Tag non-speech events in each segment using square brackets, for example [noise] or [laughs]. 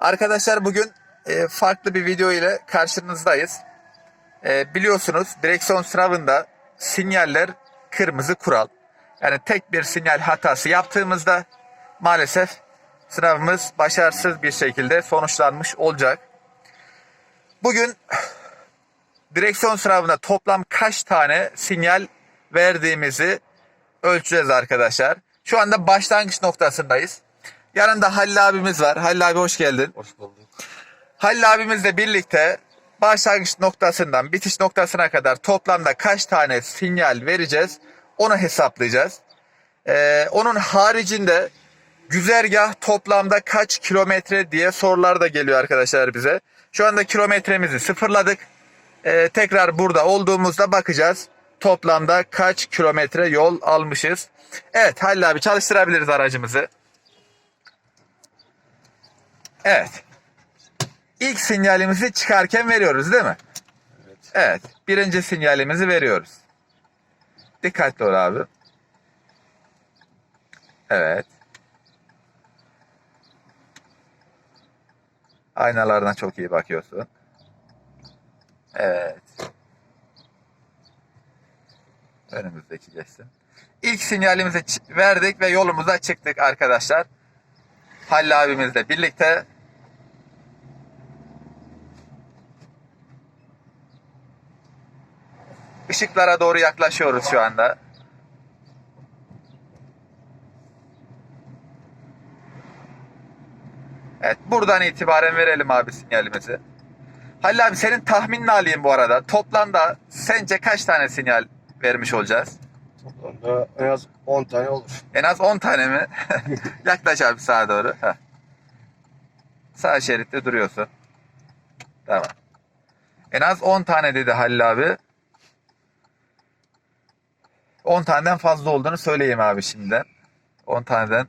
Arkadaşlar bugün e, farklı bir video ile karşınızdayız. E, biliyorsunuz direksiyon sınavında sinyaller kırmızı kural. Yani tek bir sinyal hatası yaptığımızda maalesef sınavımız başarısız bir şekilde sonuçlanmış olacak. Bugün direksiyon sınavında toplam kaç tane sinyal verdiğimizi ölçeceğiz arkadaşlar. Şu anda başlangıç noktasındayız. Yanında Halil abimiz var. Halil abi hoş geldin. Hoş bulduk. Halil abimizle birlikte başlangıç noktasından bitiş noktasına kadar toplamda kaç tane sinyal vereceğiz onu hesaplayacağız. Ee, onun haricinde güzergah toplamda kaç kilometre diye sorular da geliyor arkadaşlar bize. Şu anda kilometremizi sıfırladık. Ee, tekrar burada olduğumuzda bakacağız. Toplamda kaç kilometre yol almışız. Evet Halil abi çalıştırabiliriz aracımızı. Evet. İlk sinyalimizi çıkarken veriyoruz değil mi? Evet. Evet. Birinci sinyalimizi veriyoruz. Dikkatli ol abi. Evet. Aynalarına çok iyi bakıyorsun. Evet. Önümüzdeki geçsin. İlk sinyalimizi verdik ve yolumuza çıktık arkadaşlar. Halil abimizle birlikte Işıklara doğru yaklaşıyoruz şu anda. Evet buradan itibaren verelim abi sinyalimizi. Halil abi senin tahminini alayım bu arada. Toplamda sence kaç tane sinyal vermiş olacağız? Toplamda en az 10 tane olur. En az 10 tane mi? [laughs] Yaklaş abi sağa doğru. Heh. Sağ şeritte duruyorsun. Tamam. En az 10 tane dedi Halil abi. 10 taneden fazla olduğunu söyleyeyim abi şimdiden. 10 taneden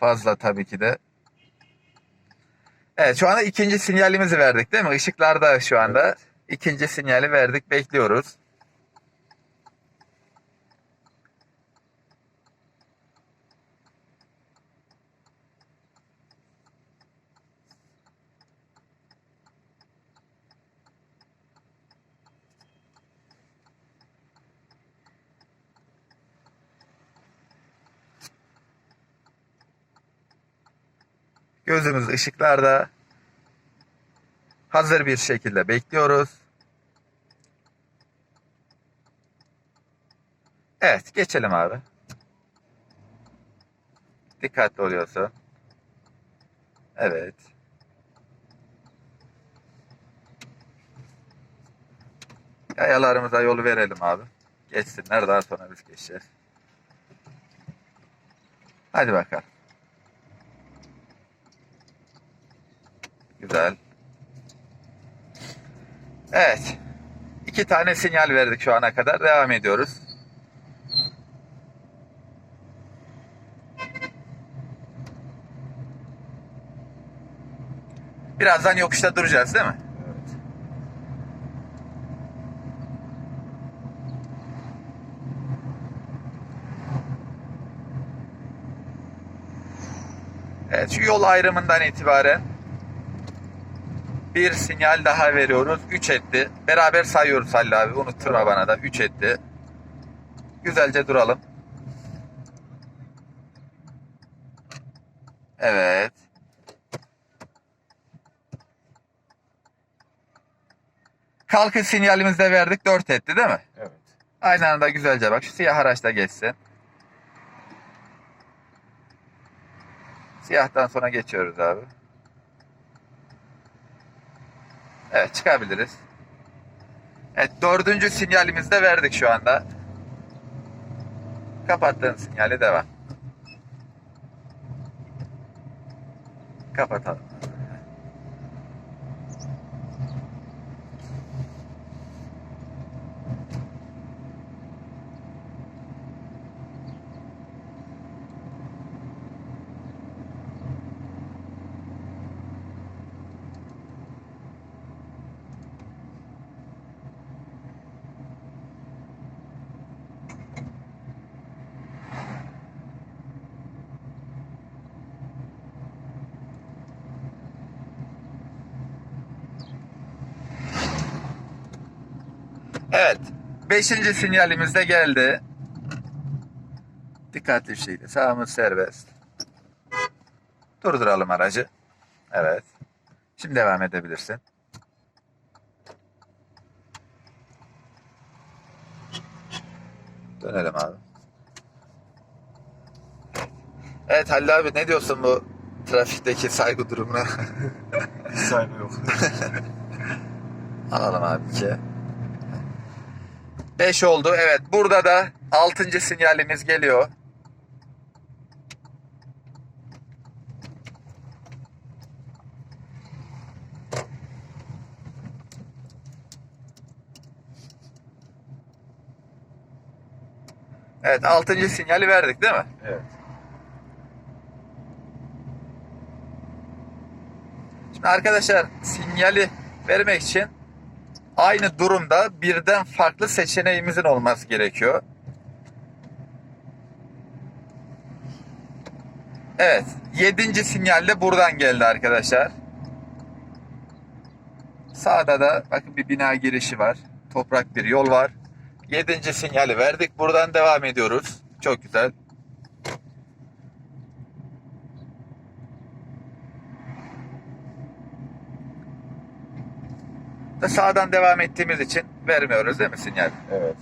fazla tabii ki de. Evet şu anda ikinci sinyalimizi verdik değil mi? Işıklarda şu anda. Evet. İkinci sinyali verdik. Bekliyoruz. Gözümüz ışıklarda. Hazır bir şekilde bekliyoruz. Evet, geçelim abi. Dikkatli oluyorsun. Evet. Yayalarımıza yolu verelim abi. Geçsinler daha sonra biz geçeceğiz. Hadi bakalım. Güzel. Evet. İki tane sinyal verdik şu ana kadar. Devam ediyoruz. Birazdan yokuşta duracağız değil mi? Evet. Evet şu yol ayrımından itibaren bir sinyal daha veriyoruz. 3 etti. Beraber sayıyoruz Halil abi. Unutturma bana da. 3 etti. Güzelce duralım. Evet. Kalkış sinyalimizi de verdik. 4 etti değil mi? Evet. Aynı anda güzelce bak. Şu siyah araç da geçsin. Siyahtan sonra geçiyoruz abi. Evet çıkabiliriz. Evet dördüncü sinyalimizi de verdik şu anda. Kapattığın sinyali devam. Kapatalım. Evet. Beşinci sinyalimiz de geldi. Dikkatli bir şekilde. Sağımız serbest. Durduralım aracı. Evet. Şimdi devam edebilirsin. Dönelim abi. Evet Halil abi ne diyorsun bu trafikteki saygı durumuna? Hiç saygı yok. Alalım abi ki. 5 oldu. Evet burada da 6. sinyalimiz geliyor. Evet 6. sinyali verdik değil mi? evet. Şimdi arkadaşlar sinyali vermek için aynı durumda birden farklı seçeneğimizin olması gerekiyor. Evet. Yedinci sinyal de buradan geldi arkadaşlar. Sağda da bakın bir bina girişi var. Toprak bir yol var. Yedinci sinyali verdik. Buradan devam ediyoruz. Çok güzel. Sağdan devam ettiğimiz için vermiyoruz değil mi sinyal? Evet.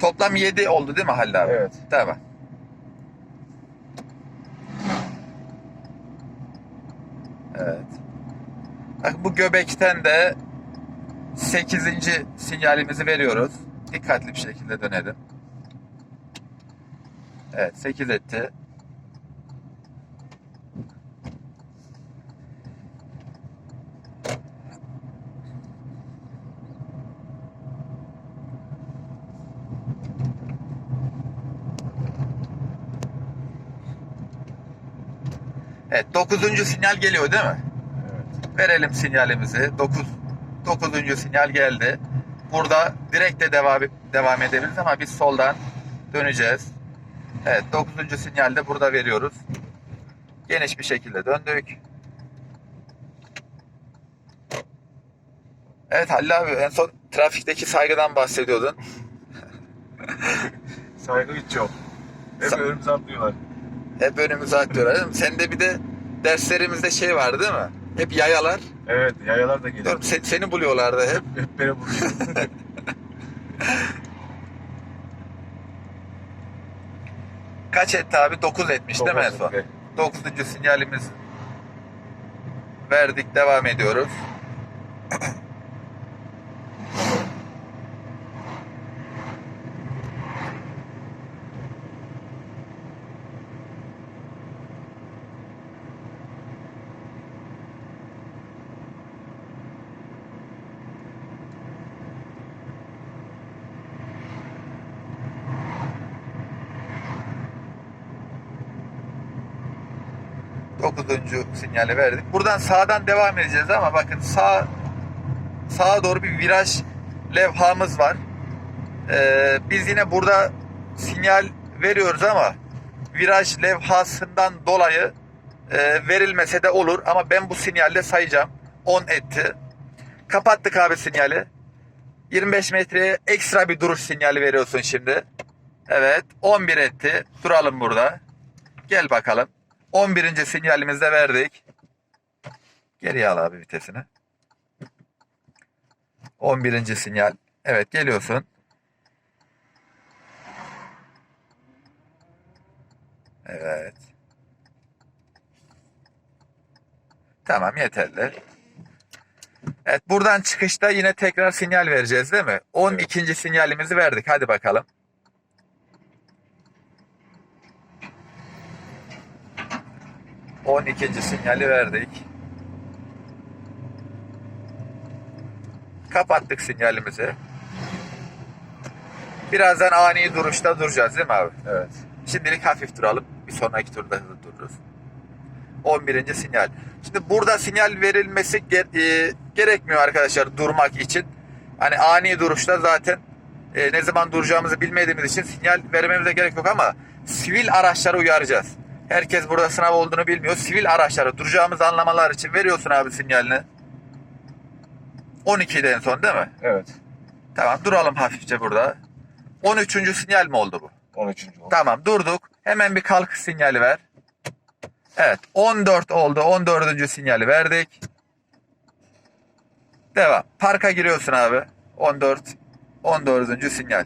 Toplam 7 oldu değil mi Halil abi? Evet. Tamam. Evet. Bak bu göbekten de 8. sinyalimizi veriyoruz. Dikkatli bir şekilde dönelim. Evet 8 etti. Evet 9. sinyal geliyor değil mi? Evet. Verelim sinyalimizi. 9 9. sinyal geldi. Burada direkt de devam devam edebiliriz ama biz soldan döneceğiz. Evet 9. sinyalde burada veriyoruz. Geniş bir şekilde döndük. Evet Halil abi en son trafikteki saygıdan bahsediyordun. Saygı hiç yok. Hep Sa- önümüze atlıyorlar. Hep önümüze atıyorlar değil mi? Sende bir de derslerimizde şey var değil mi? Hep yayalar. Evet yayalar da geliyor. Se- seni buluyorlardı hep. Hep beni buluyor. [laughs] Kaç etti abi? 9 etmiş değil mi en son? Evet. 9. sinyalimiz verdik. Devam ediyoruz. Dokuzuncu sinyali verdik. Buradan sağdan devam edeceğiz ama bakın sağ sağa doğru bir viraj levhamız var. Ee, biz yine burada sinyal veriyoruz ama viraj levhasından dolayı e, verilmese de olur ama ben bu sinyalde sayacağım. 10 etti. Kapattık abi sinyali. 25 metreye ekstra bir duruş sinyali veriyorsun şimdi. Evet 11 etti. Duralım burada. Gel bakalım. 11. sinyalimizi de verdik. Geriye al abi vitesini. 11. sinyal. Evet geliyorsun. Evet. Tamam yeterli. Evet buradan çıkışta yine tekrar sinyal vereceğiz değil mi? 12. sinyalimizi verdik. Hadi bakalım. On ikinci sinyali verdik. Kapattık sinyalimizi. Birazdan ani duruşta duracağız değil mi abi? Evet. Şimdilik hafif duralım. Bir sonraki turda hızlı dururuz. 11. sinyal. Şimdi burada sinyal verilmesi ge- e, gerekmiyor arkadaşlar durmak için. Hani ani duruşta zaten e, ne zaman duracağımızı bilmediğimiz için sinyal vermemize gerek yok ama sivil araçları uyaracağız. Herkes burada sınav olduğunu bilmiyor. Sivil araçları duracağımızı anlamalar için veriyorsun abi sinyalini. 12'de en son değil mi? Evet. Tamam duralım hafifçe burada. 13. sinyal mi oldu bu? 13. oldu. Tamam durduk. Hemen bir kalkış sinyali ver. Evet 14 oldu. 14. sinyali verdik. Devam. Parka giriyorsun abi. 14. 14. sinyal.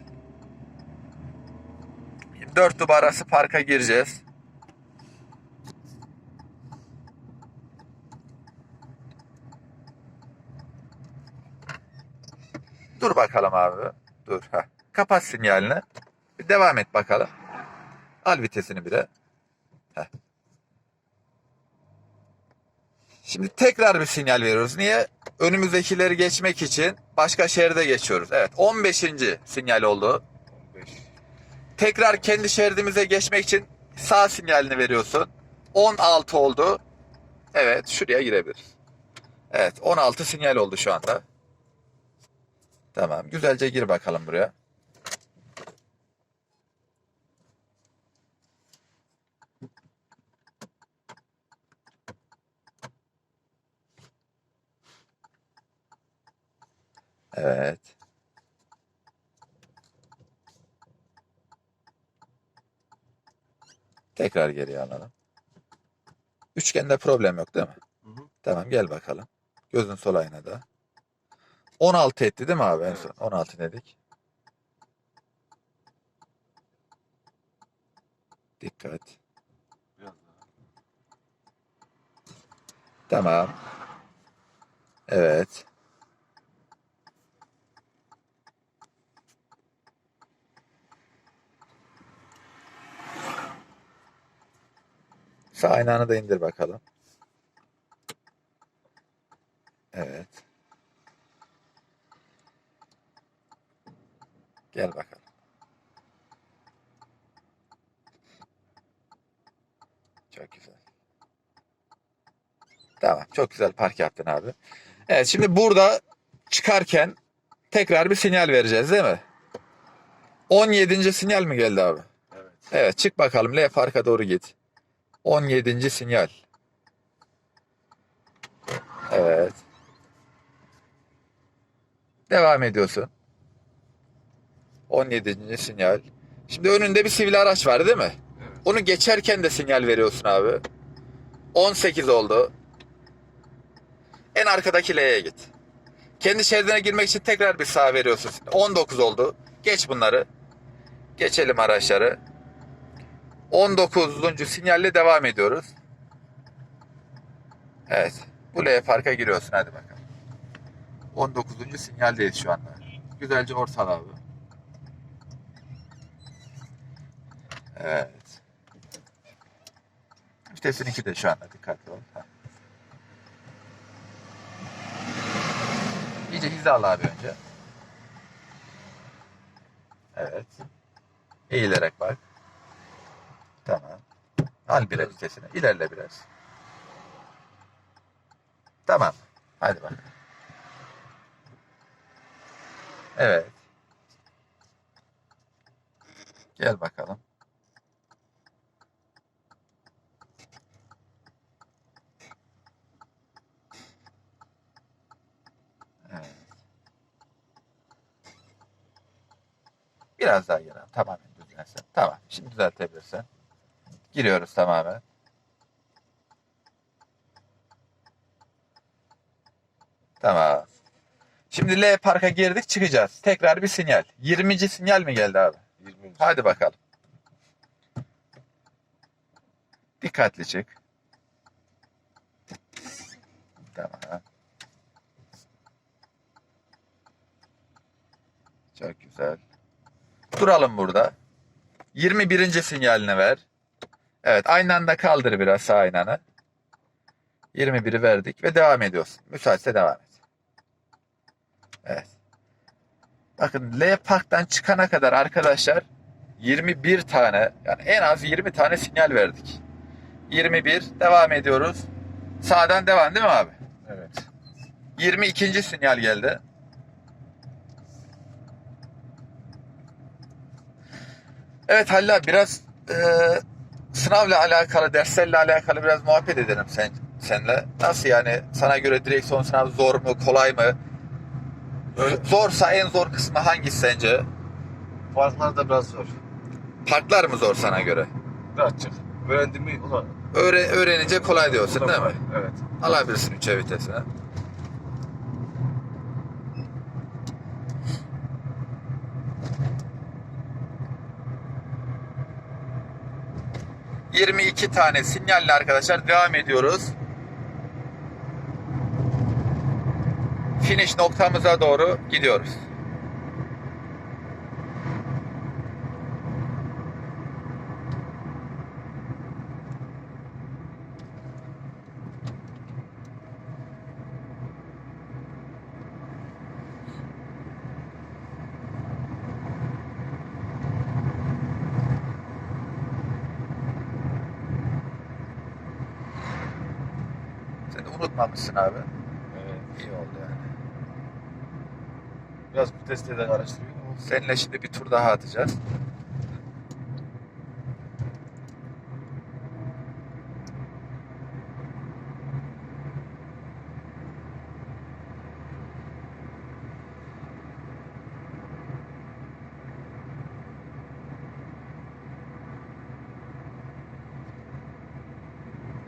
4 numarası parka gireceğiz. Dur bakalım abi. Dur. Heh. Kapat sinyalini. Bir devam et bakalım. Al vitesini bir de. Heh. Şimdi tekrar bir sinyal veriyoruz. Niye? Önümüzdekileri geçmek için başka şeride geçiyoruz. Evet 15. sinyal oldu. 15. Tekrar kendi şeridimize geçmek için sağ sinyalini veriyorsun. 16 oldu. Evet şuraya girebiliriz. Evet 16 sinyal oldu şu anda. Tamam güzelce gir bakalım buraya. Evet. Tekrar geriye alalım. Üçgende problem yok değil mi? Hı hı. Tamam gel bakalım. Gözün sol aynada. 16 etti değil mi abi en son? 16 dedik. Dikkat. Tamam. Evet. Sağ aynanı da indir bakalım. Evet. Gel bakalım. Çok güzel. Tamam. Çok güzel park yaptın abi. Evet şimdi burada çıkarken tekrar bir sinyal vereceğiz değil mi? 17. sinyal mi geldi abi? Evet. Evet çık bakalım L parka doğru git. 17. sinyal. Evet. Devam ediyorsun. 17. sinyal. Şimdi önünde bir sivil araç var değil mi? Evet. Onu geçerken de sinyal veriyorsun abi. 18 oldu. En arkadaki L'ye git. Kendi şeridine girmek için tekrar bir sağ veriyorsun. 19 oldu. Geç bunları. Geçelim araçları. 19. sinyalle devam ediyoruz. Evet. Bu L parka giriyorsun. Hadi bakalım. 19. sinyaldeyiz şu anda. Güzelce ortal abi. Evet. Vitesin 2 de şu anda dikkatli ol. Ha. İyice hizala abi önce. Evet. Eğilerek bak. Tamam. Al bir vitesini. İlerle biraz. Tamam. Hadi bak. Evet. Gel bakalım. Biraz daha al. Tamamen düzlensin. Tamam. Şimdi düzeltebilirsin. Giriyoruz tamamen. Tamam. Şimdi L parka girdik çıkacağız. Tekrar bir sinyal. 20. sinyal mi geldi abi? 20. Hadi bakalım. Dikkatli çık. Tamam. Çok güzel. Duralım burada. 21. sinyalini ver. Evet aynı anda kaldır biraz sağ aynanı. 21'i verdik ve devam ediyorsun. Müsaitse devam et. Evet. Bakın L Park'tan çıkana kadar arkadaşlar 21 tane yani en az 20 tane sinyal verdik. 21 devam ediyoruz. Sağdan devam değil mi abi? Evet. 22. sinyal geldi. Evet Halil abi biraz e, sınavla alakalı, derslerle alakalı biraz muhabbet edelim sen senle. Nasıl yani sana göre direksiyon sınavı zor mu, kolay mı? Öyle. Zorsa en zor kısmı hangisi sence? Farklar da biraz zor. Parklar mı zor sana göre? Birazcık. Öğrendim mi? Ulan. Öğre, öğrenince kolay diyorsun değil mi? Evet. Alabilirsin 3'e vitesine. ...22 tane sinyalle arkadaşlar devam ediyoruz. Finish noktamıza doğru gidiyoruz. Unutmamışsın abi. Evet. İyi oldu yani. Biraz vitesle de karıştırıyor ama. Seninle şimdi bir tur daha atacağız.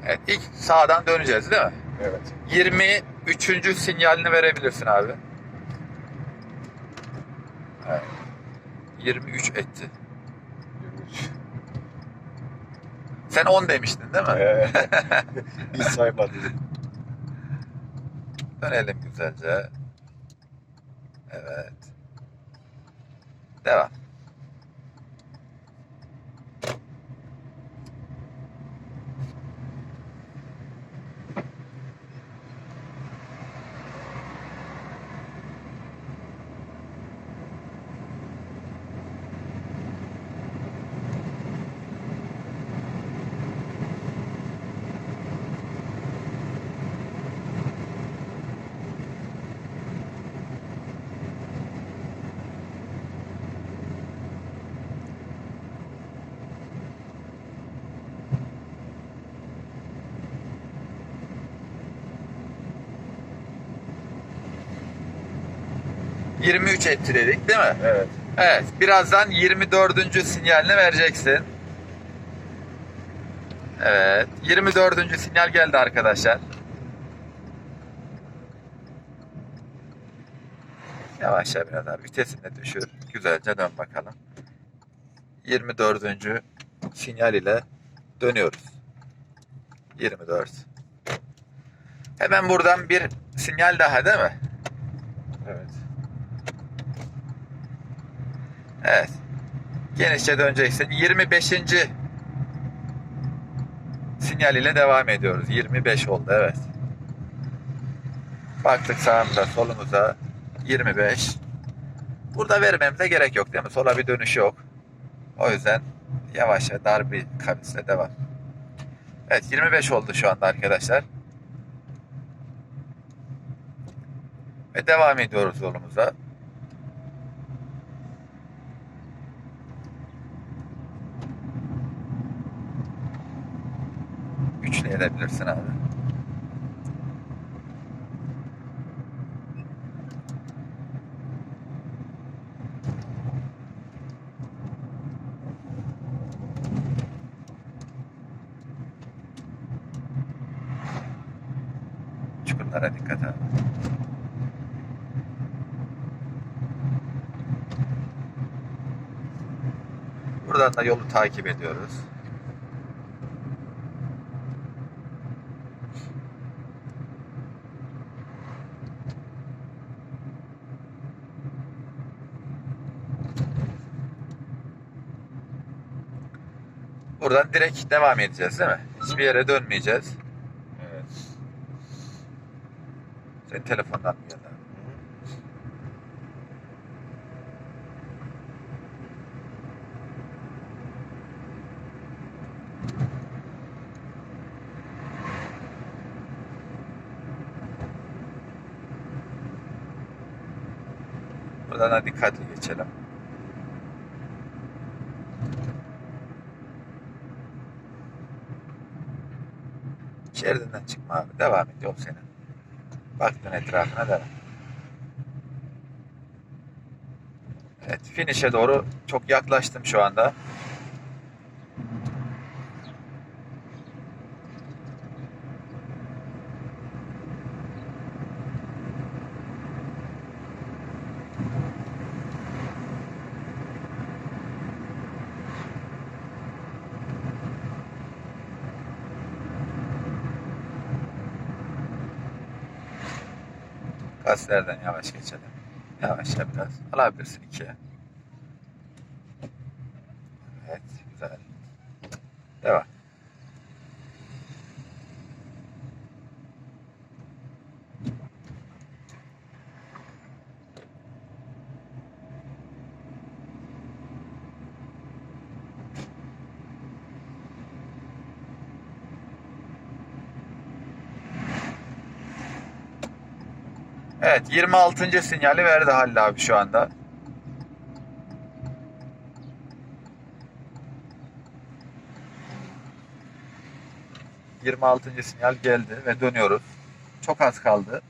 Evet, ilk sağdan döneceğiz değil mi? Evet. 23. sinyalini verebilirsin abi. Evet. 23 etti. 23. Sen 10 demiştin değil mi? Evet. [laughs] Hiç saymadım. Dönelim güzelce. Evet. Devam. ...23 etti dedik değil mi? Evet. Evet. Birazdan 24. sinyalini vereceksin. Evet. 24. sinyal geldi arkadaşlar. Yavaşça biraz daha vitesini düşür. Güzelce dön bakalım. 24. sinyal ile dönüyoruz. 24. Hemen buradan bir sinyal daha değil mi? Evet. Evet. Genişçe döneceksin. 25. sinyal ile devam ediyoruz. 25 oldu evet. Baktık sağımıza solumuza 25. Burada vermemize gerek yok değil mi? Sola bir dönüş yok. O yüzden yavaşça dar bir kavisle devam. Evet 25 oldu şu anda arkadaşlar. Ve devam ediyoruz yolumuza. Üçleyebilirsin abi. Çukurlara dikkat abi. Buradan da yolu takip ediyoruz. Buradan direkt devam edeceğiz değil mi? Hiçbir yere dönmeyeceğiz. Evet. Senin telefondan mı geldi? Buradan da dikkatli geçelim. Şeridinden çıkma abi. Devam et yol senin. Bak dön etrafına devam. Evet finish'e doğru çok yaklaştım şu anda. Gazlerden yavaş geçelim. Yavaşla biraz. Alabilirsin ikiye. Evet, güzel. Devam. Evet 26. sinyali verdi Halil abi şu anda. Yirmi altıncı sinyal geldi ve dönüyoruz. Çok az kaldı.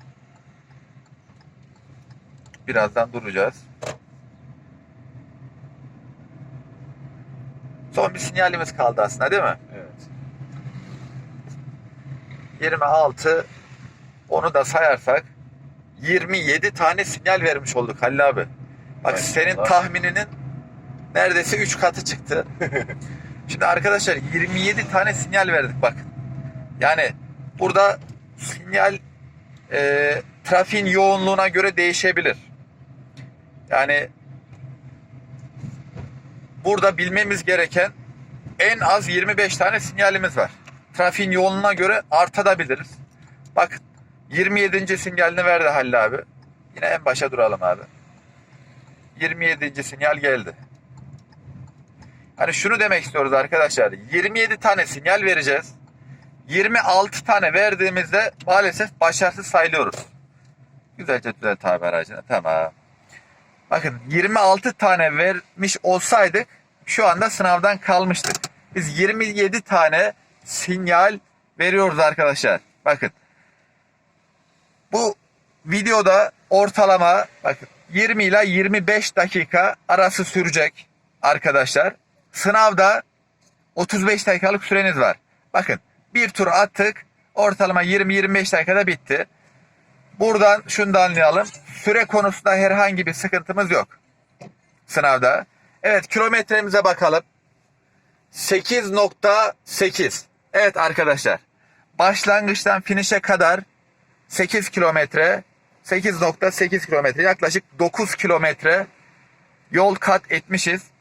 Birazdan duracağız. Son bir sinyalimiz kaldı aslında değil mi? Evet. 26 onu da sayarsak 27 tane sinyal vermiş olduk Halil abi. Bak Maşallah. senin tahmininin neredeyse 3 katı çıktı. [laughs] Şimdi arkadaşlar 27 tane sinyal verdik bak. Yani burada sinyal e, trafiğin yoğunluğuna göre değişebilir. Yani burada bilmemiz gereken en az 25 tane sinyalimiz var. Trafiğin yoğunluğuna göre artabiliriz. Bak 27. sinyalini verdi Halil abi. Yine en başa duralım abi. 27. sinyal geldi. Hani şunu demek istiyoruz arkadaşlar. 27 tane sinyal vereceğiz. 26 tane verdiğimizde maalesef başarısız sayılıyoruz. Güzelce düzelt abi aracını. Tamam. Bakın 26 tane vermiş olsaydık şu anda sınavdan kalmıştık. Biz 27 tane sinyal veriyoruz arkadaşlar. Bakın. Bu videoda ortalama bakın 20 ile 25 dakika arası sürecek arkadaşlar. Sınavda 35 dakikalık süreniz var. Bakın bir tur attık. Ortalama 20-25 dakikada bitti. Buradan şunu da anlayalım. Süre konusunda herhangi bir sıkıntımız yok. Sınavda. Evet kilometremize bakalım. 8.8. Evet arkadaşlar. Başlangıçtan finişe kadar 8 kilometre 8.8 kilometre yaklaşık 9 kilometre yol kat etmişiz.